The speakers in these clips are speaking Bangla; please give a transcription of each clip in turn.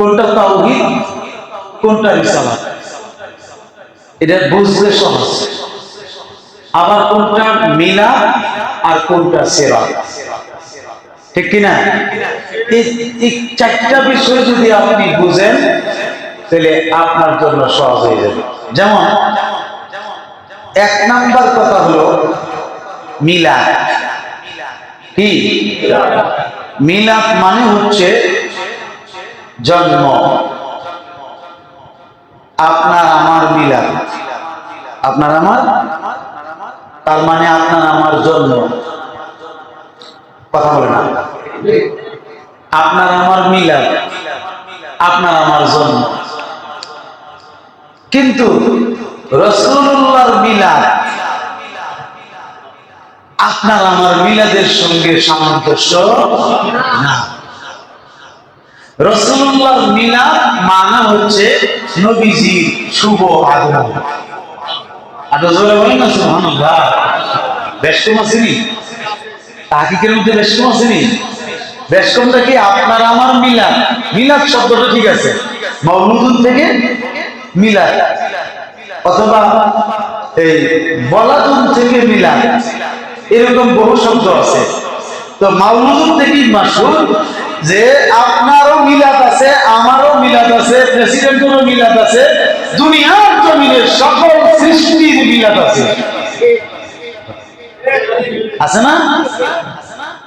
কোনটা তাওহীদ, কোনটা রিসালাত? এটা বুঝতে সহজ। আবার কোনটা মিলা আর কোনটা সেরা ঠিক কিনা? এই চারটা বিষয় যদি আপনি বুঝেন, তাহলে আপনার জন্য সহজ হয়ে যাবে। যেমন, এক নাম্বার কথা হলো মিলাদ। কি? মিলাদ মানে হচ্ছে জন্ম। আপনার আমার মিলাদ। আপনার আমার? তার মানে আপনার আমার জন্ম। কথা বলে না। আপনার আমার মিলাদ। আপনার আমার জন্ম। কিন্তু রসুল্লাহর মিলাদ আপনার আমার মিলাদের সঙ্গে সামঞ্জস্য না। রসুল্লাহর মিলাদ মানা হচ্ছে নবীজির শুভ আগমন। আর জোরে বলেন না, সুবহানাল্লাহ। কম আসেনি তাহাকিকের মধ্যে কম আসেনি বেশ কমটা কি? আপনার আমার মিলাদ। মিলাদ শব্দটা ঠিক আছে। মৌলুদুন থেকে মিলাদ। অথবা এই বলাদুন থেকে মিলাদ। এরকম বহু শব্দ আছে। তো মাউলুদুন থেকে মাসুর যে আপনারও মিলাদ আছে, আমারও মিলাদ আছে, প্রেসিডেন্টেরও মিলাদ আছে, দুনিয়ার জমিনের সকল সৃষ্টির মিলাদ আছে। আছে না?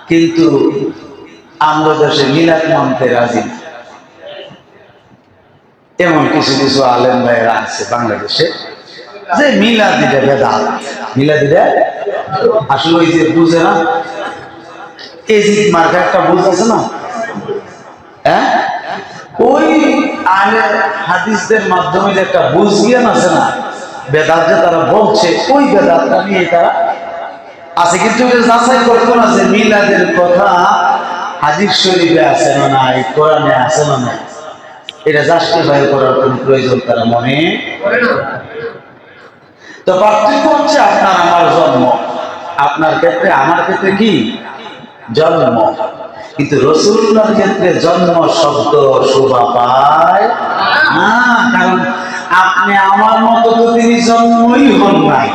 কিন্তু আমরা দেশে মিলাদ মানতে রাজি এমন কিছু কিছু আলেম ভাইয়েরা আছে বাংলাদেশে, যে মিলাদিটা বেদাত। মিলাদিটা আসলে ওই যে বুঝে না? এজিদ মার্কা একটা বুঝ আছে না? ওই আলে হাদিসদের মাধ্যমে যে একটা বুঝ আছে না, বেদাত যে তারা বলছে, ওই বেদাতটা নিয়ে তারা আছে। কিন্তু যাচাই মিলাদের কথা হাদিস শরীফে আছে না নাই, কোরআনে আছে না নাই, এটা জাস্টিফাই করার কোন প্রয়োজন তারা মনে তো পার্থক্য হচ্ছে আপনার আমার জন্ম। আপনার ক্ষেত্রে, আমার ক্ষেত্রে কি? জন্ম। কিন্তু রসুল্লার ক্ষেত্রে জন্ম, শব্দ, শোভা পায় আপনি আমার মতো তো তিনি জন্মই হন নাই।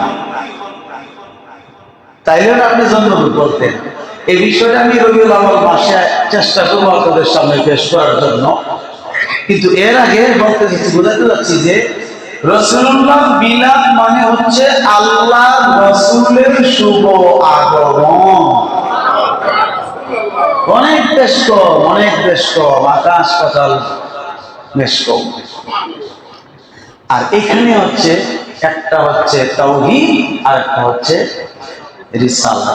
তাইলে আপনি জন্মগ্রহণ করতেন। এই বিষয়টা আমি রবিউল আওয়াল মাসে চেষ্টা করব আপনাদের সামনে পেশ করার জন্য। কিন্তু এর আগে বলতে যাচ্ছি বোঝাতে যাচ্ছি যে রসুল্লাহ বিলাদ মানে হচ্ছে আল্লাহ রসুলের শুভ আগমন। অনেক বেশ কম অনেক বেশ কম আকাশ পাতাল বেশ কম আর এখানে হচ্ছে, একটা হচ্ছে তাওহি আর একটা হচ্ছে রিসালা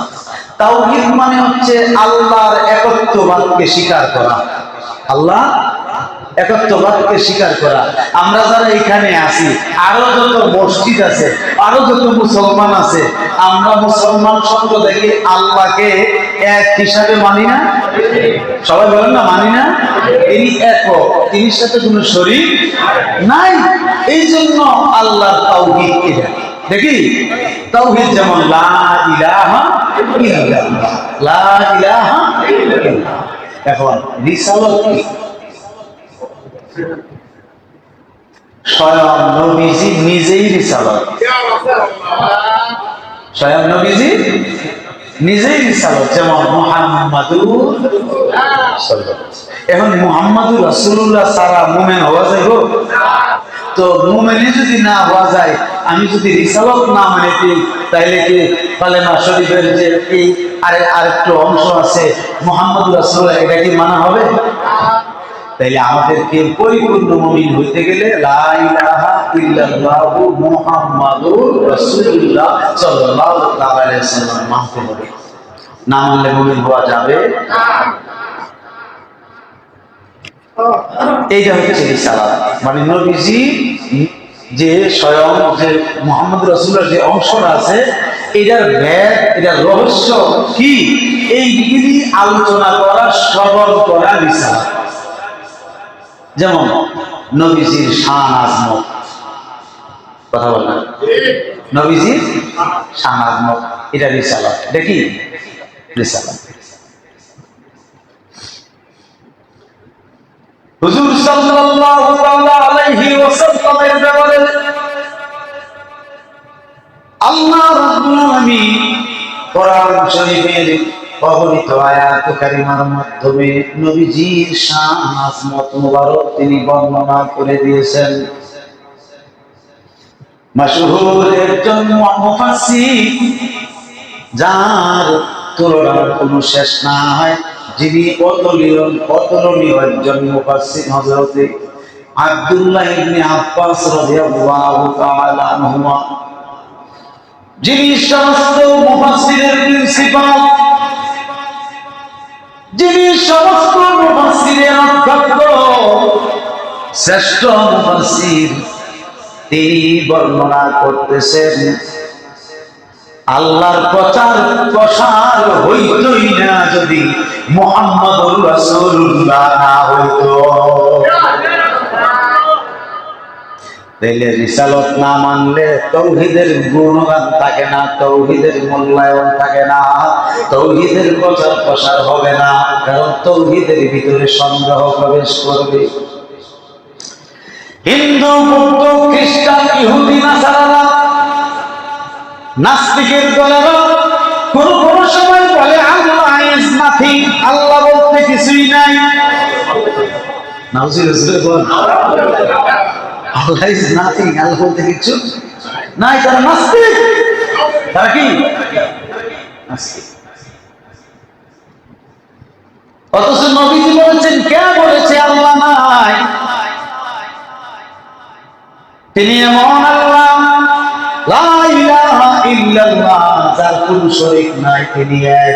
তাওহিদ মানে হচ্ছে আল্লাহর একত্ববাদকে স্বীকার করা। আল্লাহ একত্ববাদকে স্বীকার করা। আমরা যারা এখানে আছি, আরও যত মসজিদ আছে, আরও যত মুসলমান আছে, আমরা মুসলমান শব্দ দেখি আল্লাহকে এক হিসাবে মানি না? সবাই বলেন না, মানি না? তিনি এক তিনি সাথে কোনো শরীর নাই। এই জন্য আল্লাহর তাওহীদকে দেখি দেখি? তাওহীদ যেমন, লা ইলাহা ইল্লাল্লাহ। লা ইলাহা ইল্লাল্লাহ। এখন, রিসালাত কি? এখন সারা মুমিন হওয়া যায় তো যদি না হওয়া যায়, আমি যদি রিসালাত না মানে কি? তাইলে কি কালেমা শরীফের যে এই আরেকটু অংশ আছে, মুহাম্মাদুর রাসূলুল্লাহ, এটা কি মানা হবে? তাইলে আমাদেরকে পরিপূর্ণ মুমিন হইতে গেলে না মানলে হওয়া যাবে এইটা হচ্ছে মানে নবীজি যে স্বয়ং যে মোহাম্মদ রসুলের যে অংশটা আছে, এটার ব্যাগ এটার রহস্য কি? এইগুলি আলোচনা করা শ্রবণ করা রিসালাত। যেমন নবীজির শান আজমত কথা বল নবীজির শান আজমত এটা রিসালাত। দেখি রিসালাত। হুজুর সাল্লাল্লাহু আলাইহি ওয়াসাল্লামের ব্যাপারে আল্লাহ রাব্বুল আলামিন কোরআন শরীফের আয়াত কারিমার মাধ্যমে নবীজির শান আজমত মুবারক তিনি বর্ণনা করে দিয়েছেন। মাশহুর একজন যার তুলনার কোনো শেষ নাই যিনি অতুলনীয় অতুলনীয় একজন মুফাসসির হযরতে আব্দুল্লাহ ইবনে আব্বাস রাদিয়াল্লাহু তাআলা আনহুমা। যিনি সমস্ত মুফাসসিরের প্রিন্সিপাল যিনি সমস্ত মুফাসসিরের অধ্যক্ষ শ্রেষ্ঠ মুফাসসির তিনি বর্ণনা করতেছেন, আল্লাহর প্রচার প্রসার হইতই না যদি মোহাম্মদুর রাসূলুল্লাহ না হইতো। তাইলে রিসালত না মানলে তৌহিদের গুণগান থাকে না, তৌহিদের মূল্যায়ন থাকে না, তৌহিদের প্রচার প্রসার হবে না, কারণ তৌহিদের ভিতরে সন্দেহ প্রবেশ করবে। হিন্দু, বৌদ্ধ, খ্রিস্টান, ইহুদি, নাসারারা, নাস্তিকের দলেরা কোন কোন সময় বলে, আল্লাহ ইজ নাথিং আল্লাহ বলতে কিছুই নাই। নাউজির আল্লাহ ইজ নাথিং আল্লাহ বলতে কিছু নাই তারা নাস্তিক তারা কি অথচ নবীজি বলেছেন, কে বলেছে আল্লাহ নাই? তিনি এমন আল্লাহ। যার কোনো শরীক নাই, তিনি এক।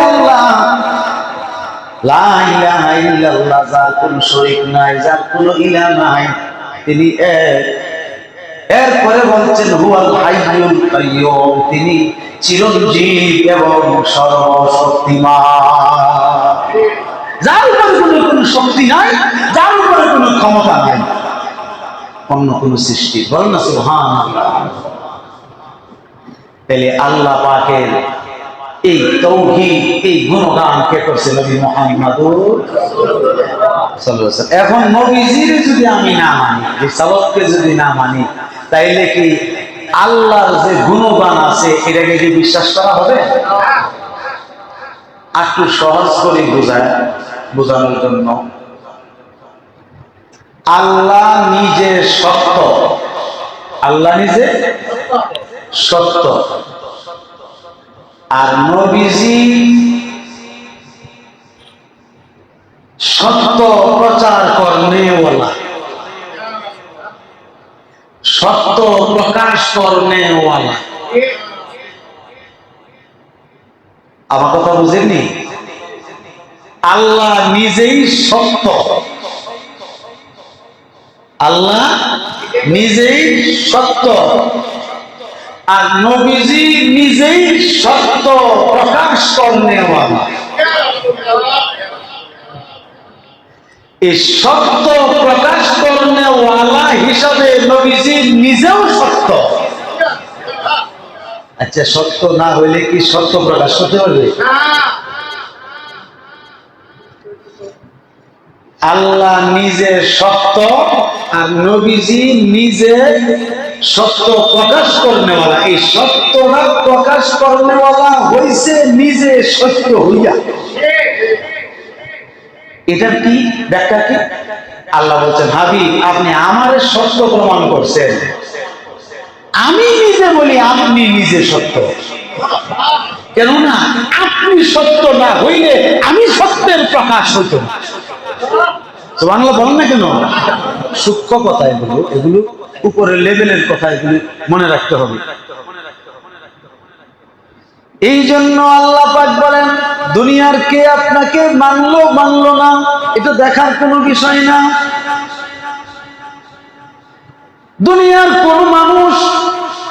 লা ইলাহা ইল্লাল্লাহ, যার কোনো শরীক নাই, যার কোনো ইলাহ নাই। তিনি এক। এরপরে বলছেন, হুয়াল হাইয়ুল কাইয়্যুম তিনি চিরঞ্জীব এবং সর্বশক্তিমান। যার উপরে কোনো কোনো শক্তি নাই, যার উপরে কোনো ক্ষমতা নাই। অন্য কোন সৃষ্টি। বল না সুবহান তাহলে আল্লাহ পাকের এই তৌহিদ, এই গুণগান কে করছে নবী ওয়াসাল্লাম। এখন নবীজির যদি আমি না মানি রিসালাতকে যদি না মানি, তাইলে কি আল্লাহর যে গুণগান আছে, এটাকে কি বিশ্বাস করা হবে? একটু সহজ করে বোঝায়, বোঝানোর জন্য। আল্লাহ নিজে সত্য। আল্লাহ নিজে সত্য। আর নবীজি সত্য প্রচার করনেওয়ালা। সত্য প্রকাশ করনেওয়ালা। আমার কথা বুঝেননি? আল্লাহ নিজেই সত্য। আল্লাহ নিজেই সত্য। আর নবীজি নিজেই সত্য প্রকাশ করনেওয়ালা এই সত্য প্রকাশ হিসাবে নবীজি নিজেও সত্য। আচ্ছা সত্য না হইলে কি সত্য প্রকাশ করতে পারবে? আল্লাহ নিজে সত্য আর নবীজি নিজে সত্য প্রকাশ করনেওয়ালা এই সত্যটা প্রকাশ করনেওয়ালা হইছে নিজে সত্য হইয়া। এটা কি ব্যাখ্যা কি? আল্লাহ বলছেন ভাবি আপনি আমারে সত্য প্রমাণ করছেন। আমি নিজে বলি, আপনি নিজে সত্য। কেননা, আপনি সত্য না হইলে আমি সত্যের প্রকাশ হইত বাংলা বলেন না কেন? সূক্ষ্ম কথা এগুলো এগুলো উপরের লেভেলের কথা এগুলো মনে রাখতে হবে। এই জন্য আল্লাহ পাক বলেন, দুনিয়ার কে আপনাকে মানলো মানলো না, এটা দেখার কোনো বিষয় না। দুনিয়ার কোন মানুষ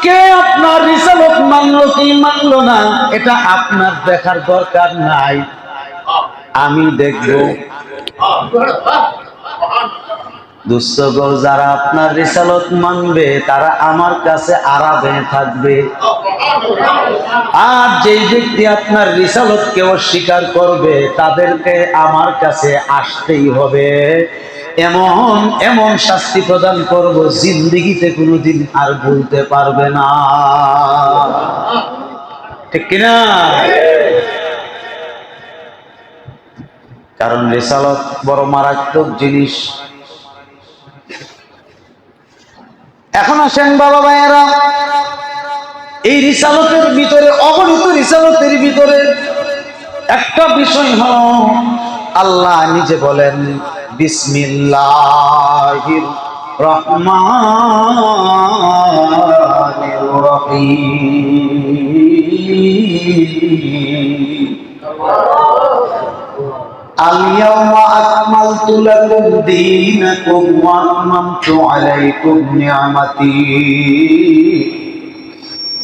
কে আপনার রিসালত মানলো কি মানলো না, এটা আপনার দেখার দরকার নাই। আমি দেখব। দুস্থগর যারা আপনার রিসালত মানবে, তারা আমার কাছে আরাধে থাকবে। আর যেই ব্যক্তি আপনার করবে, তাদেরকে আমার কাছে আসতেই হবে। এমন এমন শাস্তি প্রদান করব, জিন্দিগিতে কোনোদিন আর ভুলতে পারবে না। ঠিক কিনা? কারণ রিসালত বড় মারাত্মক জিনিস। এখন আসেন বাবা ভাইয়েরা। এই রিসালতের ভিতরে, অগণিত রিসালতের ভিতরে একটা বিষয় হল, আল্লাহ নিজে বলেন বিসমিল্লাহ রহমান রহিম। لكم دينكم وأتممت عليكم نعمتي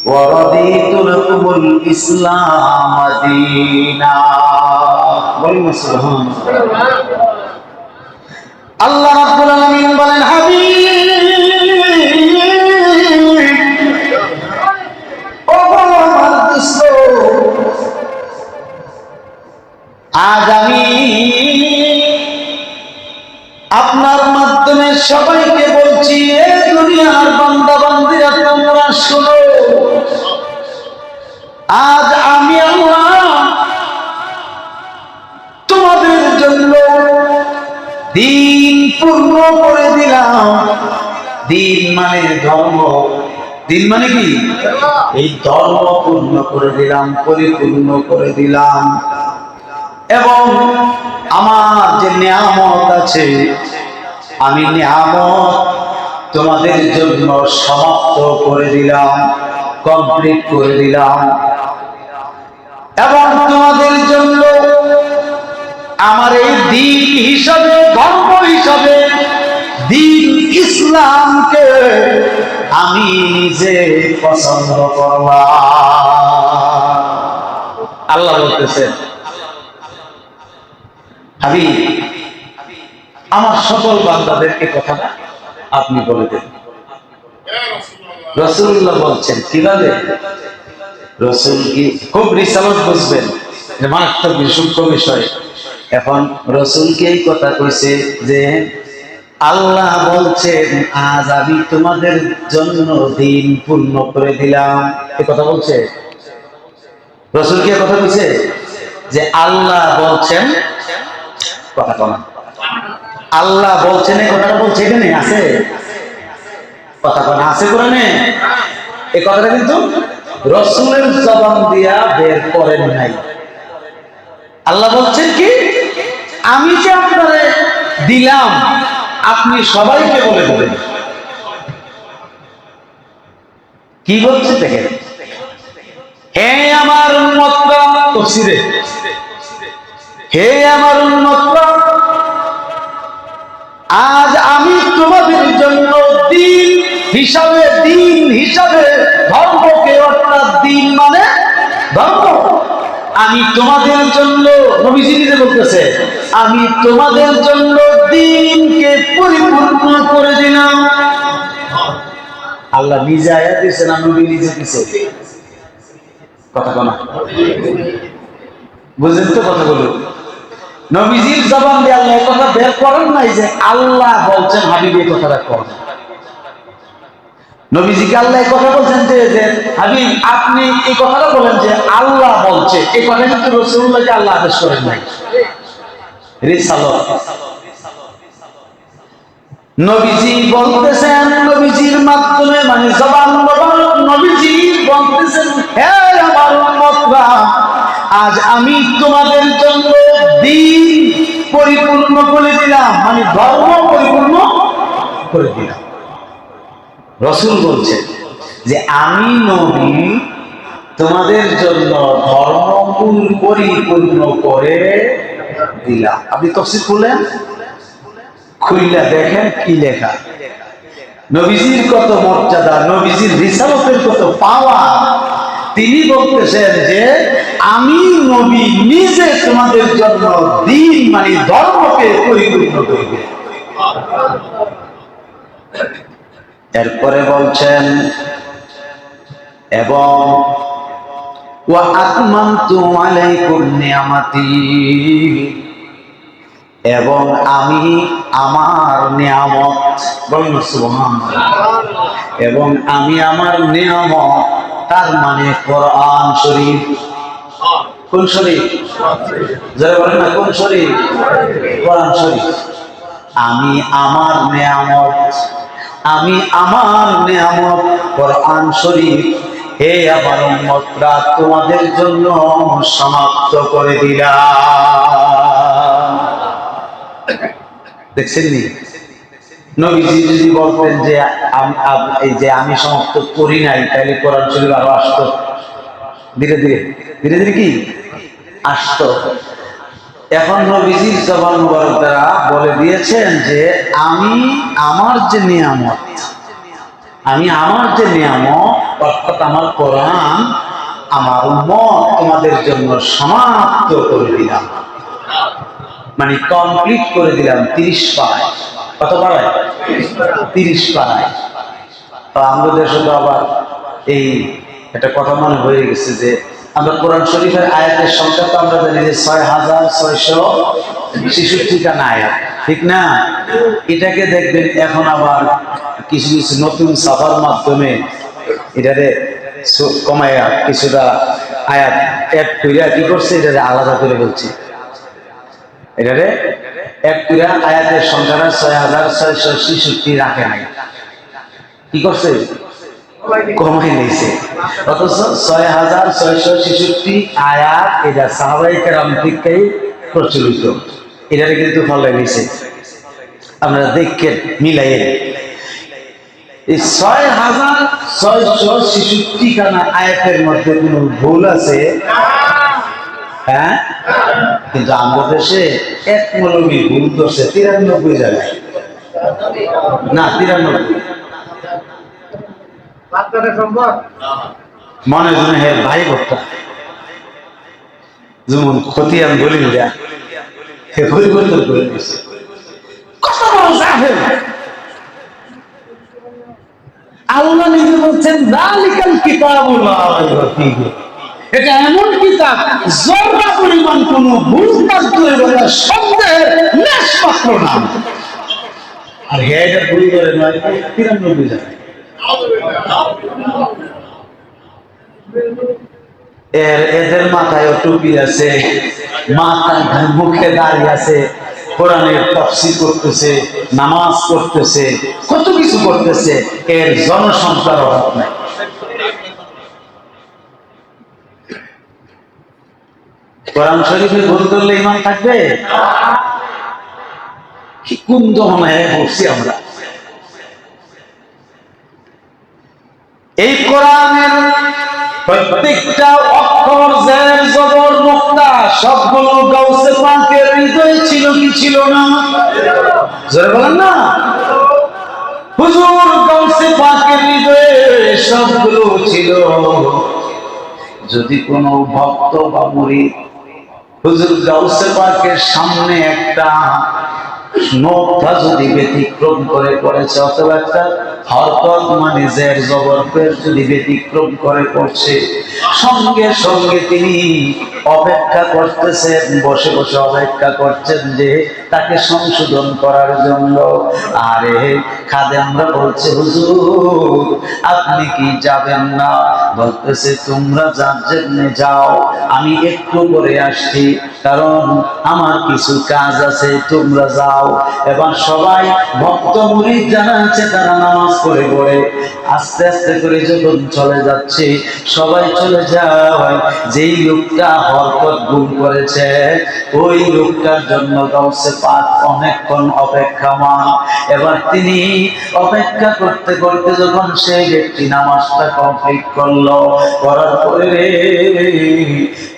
ورضيت لكم الإسلام دينا বলুন সুবহান আল্লাহ রাব্বুল আলামিন বলেন হাবিব সবাইকে বলছি এ দুনিয়ার বান্দা বান্দিরা তোমরা শোনো। আজ আমি আল্লাহ তোমাদের জন্য দিন পূর্ণ করে দিলাম। দিন মানে ধর্ম। দিন মানে কি? এই ধর্ম পূর্ণ করে দিলাম, পরিপূর্ণ করে দিলাম। এবং আমার যে নিয়ামত আছে আমি নিয়ামত তোমাদের জন্য সমাপ্ত করে দিলাম, কমপ্লিট করে দিলাম। এবং তোমাদের জন্য আমার এই দিন হিসাবে, ধর্ম হিসাবে, দিন ইসলামকে আমি নিজে পছন্দ করলাম। আল্লাহ বলতেছেন হাবিব আমার সকল বান্দাদেরকে কথাটা আপনি বলে দেন। রসুল্লাহ বলছেন, কীভাবে? রসুল কি খুব রিসালত বুঝবেন যে মারাত্মক সূক্ষ্ম বিষয়। এখন রসুলকে এই কথা কইছে যে, আল্লাহ বলছেন, আজ আমি তোমাদের জন্য দিন পূর্ণ করে দিলাম। এ কথা বলছে? রসুল কি কথা কইছে? যে আল্লাহ বলছেন, কথা কনা। আল্লাহ বলছেন কথাটা বলছে এখানে? আছে? কথা কনা আছে কোরআনে? এই কথাটা কিন্তু রসুলের জবান দিয়া বের করেন নাই। আল্লাহ বলছেন কি? আমি যে আপনারে দিলাম, আপনি সবাইকে বলে দেবেন। কি বলছে দেখেন? হে আমার উন্মতরা হে আমার উন্মতরা আজ আমি তোমাদের জন্য দিন হিসাবে দিন হিসাবে ধর্মকে অর্থাৎ দিন মানে ধর্ম। আমি তোমাদের জন্য নবীজি বলতেছে, আমি তোমাদের জন্য দিনকে পরিপূর্ণ করে দিলাম। আল্লাহ নিজে আয়া দিচ্ছে না নবী নিজে দিছে? কথা কনা বুঝলেন তো কথাগুলো? নবীজির জবান দিয়ে আল্লাহ কথা বের করেন নাই যে আল্লাহ বলছেন, হাবিব কথাটা কর। নবীজিকে আল্লাহ এই কথা বলছেন যে আপনি এই কথাটা বলেন যে আল্লাহ বলছে। এই কথা কিন্তু রসুল্লাহকে আল্লাহ আদেশ করেন নাই। নবীজি বলতেছেন, নবীজির মাধ্যমে মানে জবান নবীজি বলতেছেন, হে আমার আজ আমি তোমাদের জন্য পরিপূর্ণ করে দিলাম। মানে ধর্ম পরিপূর্ণ করে দিলাম। রসুল বলছেন যে, আমি নবী, তোমাদের জন্য ধর্মকুল পরিপূর্ণ করে দিলাম। আপনি তফসিল খুললেন? খুললা দেখেন কি লেখা। নবীজির কত মর্যাদা, নবীজির রিসালতের কত পাওয়া তিনি বলতেছেন যে, আমি নবী নিজে তোমাদের জন্য দিন মানে ধর্মকে পরিপূর্ণ করবে। এরপরে বলছেন, এবং এবং আমি আমার নিয়ামত এবং আমি আমার নিয়ামত তার মানে কোরআন শরীফ। কোন শরীফ? যারা বলেন না, কোন শরীফ? কোরআন শরীফ। আমি আমার নিয়ামত, আমি আমার নিয়ামত, কোরআন শরীফ, হে আমার উম্মতরা, তোমাদের জন্য সমাপ্ত করে দিলাম। দেখছেন নি? নবীজি যদি বলতেন যে এই যে আমি সমাপ্ত করি নাই, তাহলে কোরআন শরীফ আরও আসতো। ধীরে ধীরে। ধীরে ধীরে কি? আসতো। এখন নবীজির জবান মুবারক বলে দিয়েছেন যে আমি আমার যে নিয়ামত, আমি আমার যে নিয়ামত, অর্থাৎ আমার কোরআন, আমার উম্মত তোমাদের জন্য সমাপ্ত করে দিলাম। মানে কমপ্লিট করে দিলাম তিরিশ পাড়ায় কত পাড়ায়? তিরিশ পাড়ায়। তো আমাদের দেশে তো আবার এই একটা কথা মনে হয়ে গেছে যে আমরা কোরআন শরীফের আয়াতের সংখ্যা তো আমরা জানি যে ছয় হাজার ছয়শো ছেষট্টি খানা আয়াত ঠিক না? এটাকে দেখবেন এখন আবার কিছু কিছু নতুন সাফার মাধ্যমে এটারে কমায়া কিছুটা আয়াত এক কইরা কি করছে? এটারে আলাদা করে বলছি। এটারে এক কইরা আয়াতের সংখ্যাটা ছয় হাজার ছয়শো ছেষট্টি রাখে নাই। কি করছে? কমাই নিয়েছে। অথচ ছয় হাজার ছেষট্টি আয়াত এটা প্রচলিত। কিন্তু ফলে নিয়েছে। আমরা দেখে মিলাইয়ে এই ছয় হাজার ছয়শো ছেষট্টি খানা আয়াতের মধ্যে কোনো ভুল আছে? হ্যাঁ? কিন্তু আমাদের দেশে এক মৌলবী ভুল করছে তিরানব্বই জায়গায়। না তিরানব্বই। মনে মনে হে ভাই ভক্তা যেমন ক্ষতি আমি বলি না হে পরিবর্তন করে দিয়েছে কত বড় জাহেল। আল্লাহ নিজে বলছেন দালিকাল কিতাবুল্লাহ এটা এমন কিতাব জর্রা পরিমাণ কোন ভুল সন্দেহের মাত্র না। আর এটা ভুল করে নয় তিরানব্বই এর, এদের মাথায় টুপি আছে, মাথায় মুখে দাঁড়িয়ে আছে, কোরআনের তফসি করতেছে, নামাজ করতেছে কত কিছু করতেছে, এর জনসংখ্যার অভাব নাই। কোরআন শরীফে ভুল করলে ইমান থাকবে? কি কোন দহনায় বসছি আমরা। এই কোরআনের প্রত্যেকটা অক্ষর, জের, জবর মুক্তা সবগুলো গাউসে পাকের হৃদয়ে ছিল কি ছিল না? জোরে বলেন না। হুজুর, গাউসে পাকের হৃদয়ে সবগুলো ছিল। যদি কোনো ভক্ত বা মুরিদ হুজুর গাউসে পার্কের সামনে একটা নৌকা যদি ব্যতিক্রম করে পড়েছে অথবা একটা হরকত মানে জের জবরপের যদি ব্যতিক্রম করে পড়ছে, সঙ্গে সঙ্গে তিনি অপেক্ষা করতেছেন, বসে বসে অপেক্ষা করছেন যে তাকে সংশোধন করার জন্য। আরে খাদে আমরা বলছে, হুজুর, আপনি কি যাবেন না? বলতেছে, তোমরা যার যাও, আমি একটু করে আসছি, কারণ আমার কিছু কাজ আছে, তোমরা যাও। এবার সবাই ভক্ত মুরিদ যারা আছে, তারা নামাজ পড়ে পড়ে আস্তে আস্তে করে যখন চলে যাচ্ছে, সবাই চলে যায়। যেই লোকটা হরকত ভুল করেছে, ওই লোকটার জন্য গাউসে পাক অনেকক্ষণ অপেক্ষামান। এবার তিনি অপেক্ষা করতে করতে যখন সেই ব্যক্তি নামাজটা কমপ্লিট করল, করার পরে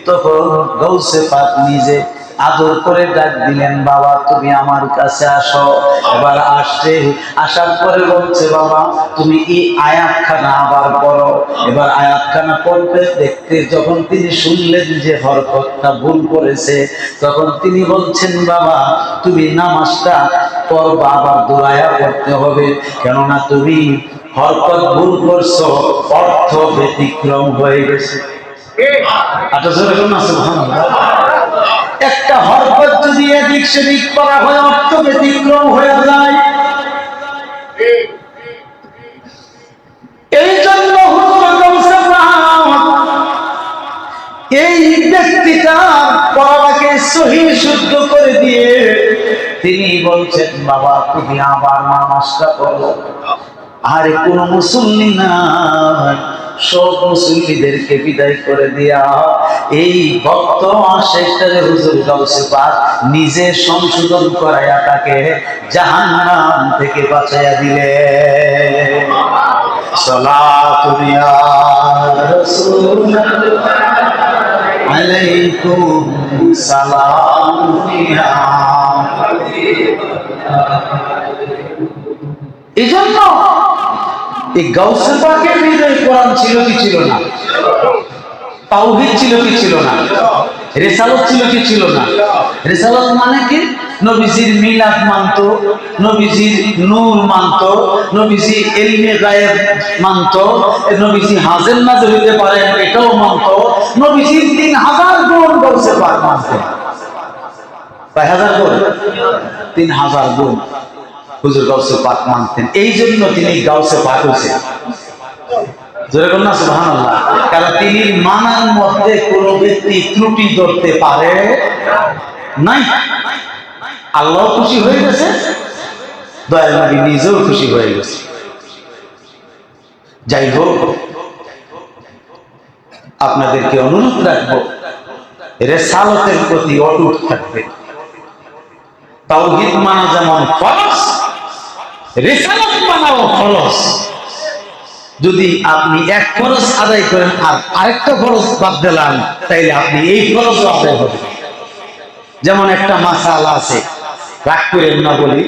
তখন গৌসে পাক নিজে আদর করে ডাক দিলেন বাবা তুমি আমার কাছে আসো। এবার আসছে আসার পরে বলছে বাবা তুমি এই আয়াতখানা আবার পড়ো। এবার আয়াতখানা পড়তে দেখতে যখন তিনি শুনলেন যে হরকতটা ভুল করেছে তখন তিনি বলছেন বাবা তুমি নামাজটা পড়বা আবার দোয়ায়া করতে হবে। কেননা তুমি হরকত ভুল করছ অর্থ ব্যতিক্রম হয়ে গেছে। আচ্ছা জোরে বলুন না, সুবহানাল্লাহ। একটা হরকত যদি এদিক সেদিক করা হয়, অর্থ ব্যতিক্রম হয়ে যায়। এই জন্য এই ব্যক্তিটার পড়াটাকে সহি শুদ্ধ করে দিয়ে তিনি বলছেন, বাবা, তুমি আবার নামাজটা পড়ো। আরে কোন মুসল্লি না সব মুসল্লিদেরকে বিদায় করে দিয়া এই ভক্ত আশেখটারে হুজুর গাউসে পাক নিজে সংশোধন করাইয়া তাকে জাহান্নাম থেকে বাঁচাইয়া দিলে। রাসূলুল্লাহ। আলাইকুম সালাম। এই জন্য এই গাউসে পাকের হৃদয় কোরআন ছিল কি ছিল না? তাওহীদ ছিল কি ছিল না? রেসালত ছিল কি ছিল না? রেসালত মানে কি? নবীজির মিলাদ মানতো, নবীজির নূর মানতো, নবীজি এলমে গায়েব মানতো, নবীজি হাজের নাজে হইতে পারেন এটাও মানতো, নবীজির তিন হাজার গুণ গাউসে পাক মানতেন কয় হাজার গুণ? তিন হাজার গুণ। হুজুর গাউসে পাক মানতেন। এই জন্য তিনি গাউসে পাক হয়েছে ব্যক্তি ত্রুটি ধরতে পারে আল্লাহ খুশি হয়ে গেছে। যাই হোক, আপনাদেরকে অনুরোধ রাখব, রেসালতের প্রতি অটুট থাকবে। তাওহীদ মানা যেমন ফরজ যদি আপনি এক ফরজ আদায় করেন আর আরেকটা খরচ বাদ দিলাম, তাইলে আপনি এই ফরজ আদায় হবে। যেমন একটা মাসালা আছে রাগ করেন না বলি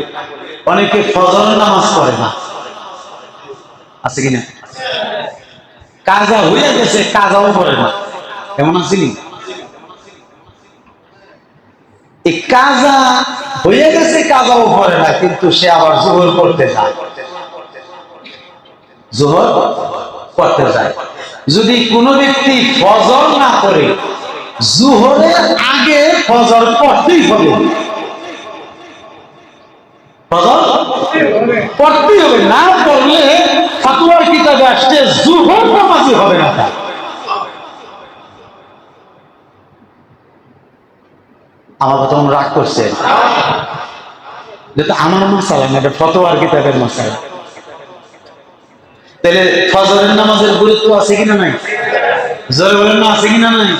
অনেকে ফজর নামাজ পড়ে না। আছে কিনা কাজা হয়ে গেছে, কাজাও পড়ে না। এমন আসেনি এই কাজা হয়ে গেছে, কাজাও পড়ে না, কিন্তু সে আবার জোহর করতে যায়। জোহর করতে যায়। যদি কোনো ব্যক্তি ফজর না করে, জোহরের আগে ফজর পড়তেই হবে। ফজর পড়তেই হবে, না পড়লে ফাতুয়ার কিতাবে আসছে, জোহর নামাজি হবে না তার। আমার কথা রাগ করছে। আমার মশালা না, এটা ফতোয়ার কিতাবের মশালা তাহলে ফজরের নামাজের গুরুত্ব আছে কিনা নাই? জোরে বলেন আছে কিনা নাই?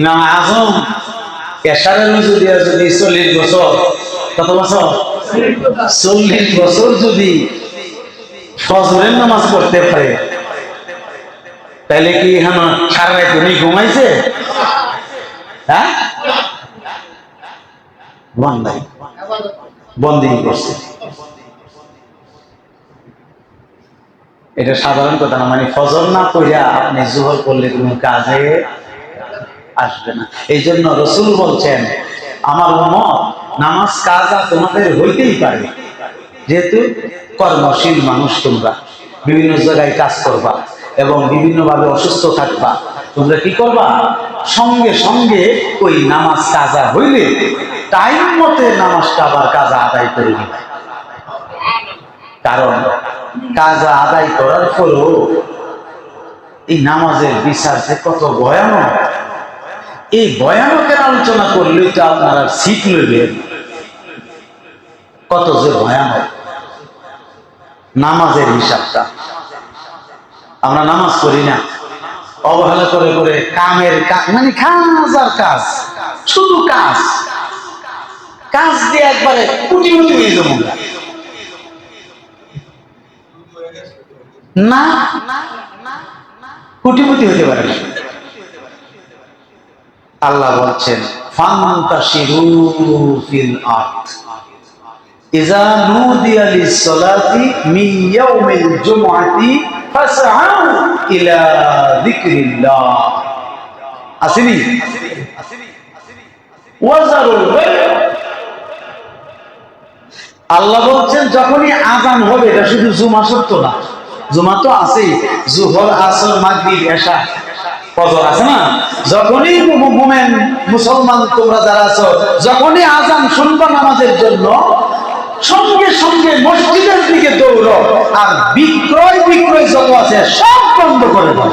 ইমাম আজম, এশারের দিয়া যদি চল্লিশ বছর, কত বছর? চল্লিশ বছর যদি ফজরের নামাজ পড়তে পারে তাহলে কি এখন সারা রাত উনি ঘুমাইছে? হ্যাঁ? এটা সাধারণ কথা না মানে ফজর না কইরা আপনি জোহর করলে কোনো কাজে আসবে না। এই জন্য রসুল বলছেন, আমার উম্মত, নামাজ কাজা তোমাদের হইতেই পারে। যেহেতু কর্মশীল মানুষ তোমরা। বিভিন্ন জায়গায় কাজ করবা। এবং বিভিন্নভাবে অসুস্থ থাকবা। তোমরা কি করবা? সঙ্গে সঙ্গে ওই নামাজ কাজা হইলে টাইম মতে নামাজটা আবার কাজা আদায় করে দিবে কারণ কাজা আদায় করার পরও এই নামাজের বিচার যে কত ভয়ানক, এই ভয়ানকের আলোচনা করলে তো আপনারা সিট লইবেন কত যে ভয়ানক। নামাজের হিসাবটা। আমরা নামাজ করি না। অবহেলা করে করে কামের মানে কাজ কাজ, শুধু কাজ। কাজ দিয়ে একবারে কুটি হয়ে যাব না হতে পারে না। আল্লাহ বলছেন ইজা আল্লাহ বলছেন, যখনই আজান হবে, এটা শুধু জুমা সত্য না। জুমা তো আছেই। জুহর, আসর, মাগরিব, এশা, ফজর আছে না? যখনই মুসলমান তোমরা যারা আছো, যখনই আজান শুনবা নামাজের জন্য সঙ্গে সঙ্গে মসজিদের দিকে দৌড়ো আর বিক্রয় বিক্রয় যত আছে সব বন্ধ করে দাও।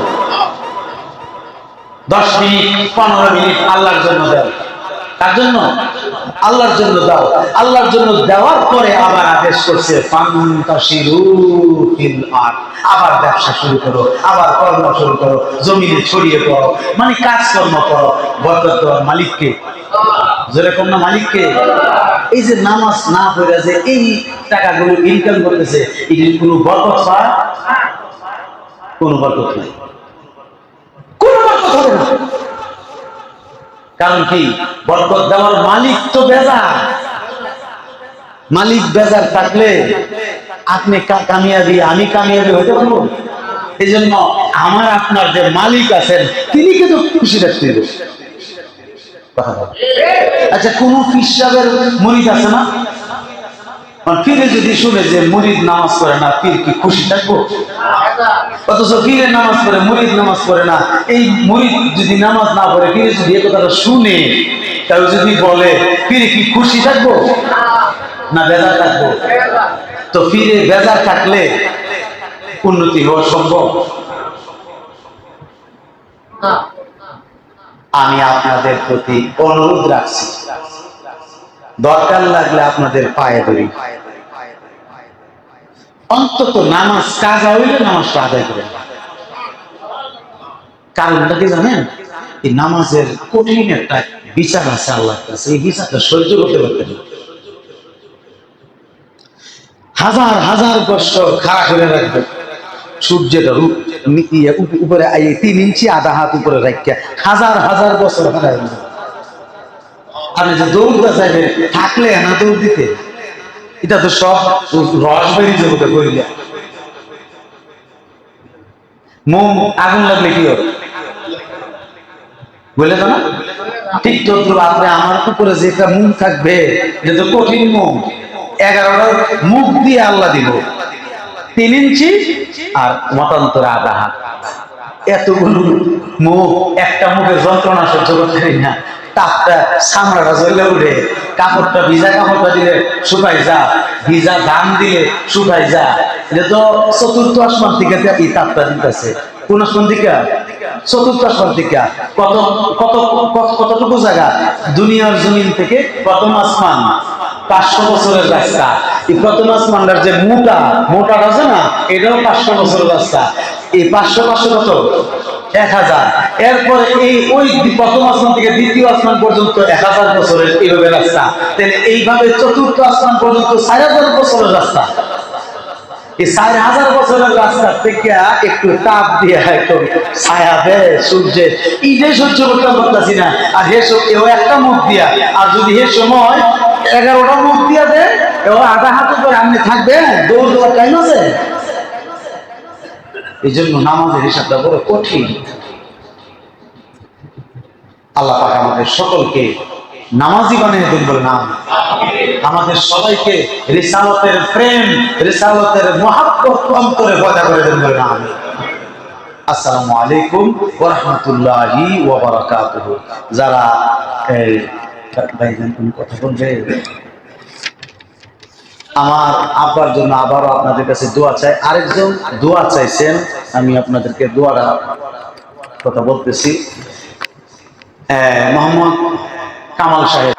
দশ মিনিট, পনেরো মিনিট আল্লাহর জন্য দাও। তার জন্য? আল্লাহর জন্য দাও। আল্লাহর জন্য দেওয়ার পরে আবার আদেশ করছে। আবার ব্যবসা শুরু করো, আবার কর্ম শুরু করো, জমিনে ছড়িয়ে পড়ো মানে কাজকর্ম করো। বরকত মালিককে যেরকম না মালিককে? এই যে নামাজ না পড়ে যে এই টাকাগুলো ইনকাম করতেছে, এগুলি কোনো বরকত পায় কোনো বরকত নেই। কোনো বরকত হবে না। কারণ কি? বরকত দেওয়ার মালিক তো বেজার। মালিক বেজার থাকলে আপনি কামিয়াবি, আমি কামিয়াবি হতে পারব? এই জন্য আমার আপনার যে মালিক আছেন, তিনি কিন্তু খুশি রাখতে হবে। আচ্ছা কোন পিসাবের মরিদ আছে না? আর পীরে যদি শুনে যে নামাজ পড়ে না কি খুশি থাকব? অথচ নামাজ মুরিদ নামাজ পড়ে না। এই যদি নামাজ না পড়ে যদি কথাটা শুনে যদি বলে কি খুশি থাকব? না বেজার থাকব? তো পীরে বেজার থাকলে উন্নতি হওয়া সম্ভব? আমি আপনাদের প্রতি অনুরোধ রাখছি। দরকার লাগলে আপনাদের পায়ে ধরি। অন্তত নামাজ কাজা হইলে নামাজটা আদায় করেন। কারণটা কি জানেন? এই নামাজের কঠিন একটা বিচার আছে আল্লাহর কাছে। এই বিচারটা সহ্য করতে পারতেন হাজার হাজার বছর খাড়া করে রাখবে নি- ইয়ে উপ- উপরে তিন ইঞ্চি আধা হাত উপরে রাখিয়া হাজার হাজার বছর আপনি যে দৌড়টা চাইবেন থাকলে না দৌড় দিতে? এটা তো সব রস করিলে মোম আগুন লাগলে কি বলে তো না? ঠিক তো আপনি আমার উপরে যে মুখ থাকবে, এটা তো কঠিন মুখ এগারোটা মুখ দিয়ে আল্লাহ দিব। তিন ইঞ্চি আর মতান্তরে আধা হাত। এতগুলো মুখ, একটা মুখের যন্ত্রণা সহ্য করতে পারি না। তাপটা সামড়াটা জ্বলে উঠে। কাপড়টা ভিজা কাপড়টা দিলে শুকাই যা। ভিজা ধান দিলে শুকাই যা। এটা তো চতুর্থ আসমান থেকে এই তাপটা দিতেছে। কোন আসমান থেকে? চতুর্থ আসমান থেকে। কত, কত- কতটুকু জায়গা? দুনিয়ার জমিন থেকে প্রথম আসমান। পাঁচশো বছরের রাস্তা। এই প্রথম আসমানটার যে মোটা, মোটাটা আছে না, এটাও পাঁচশো বছরের রাস্তা। এই পাঁচশো পাঁচশো কত? এক হাজার। এরপরে এই ওই প্রথম আসমান থেকে দ্বিতীয় আসমান পর্যন্ত এক হাজার বছরের এইভাবে রাস্তা। তাহলে এইভাবে চতুর্থ আসমান পর্যন্ত চার হাজার বছরের রাস্তা। এই চার হাজার বছরের রাস্তা থেকে একটু তাপ দিয়ে একটু ছায়া দেয় সূর্যে ইটাই সহ্য করতে পারতাছি না, আর হে এও একটা মুখ দিয়া। আর যদি হে সময় এগারোটা দিয়া দেয় এও আধা হাত উপরে আপনি থাকবেন, দৌড় দেওয়ার টাইম আছে। এই জন্য নামাজের হিসাবটা বড় কঠিন। আল্লাহ পাক আমাদের সকলকে নামাজি বানিয়ে দিন বলে নাম আমাদের সবাইকে রিসালতের প্রেম, রিসালতের মহাব্বত অন্তরে পয়দা করে দেন বলে নাম আসসালামু আলাইকুম ওয়া রাহমাতুল্লাহি ওয়া বারাকাতুহু। যারা আমার আব্বার জন্য আবারও আপনাদের কাছে দোয়া চাই। আরেকজন দোয়া চাইছেন, আমি আপনাদেরকে দোয়ারা কথা বলতেছি। মোহাম্মদ কামাল সাহেব।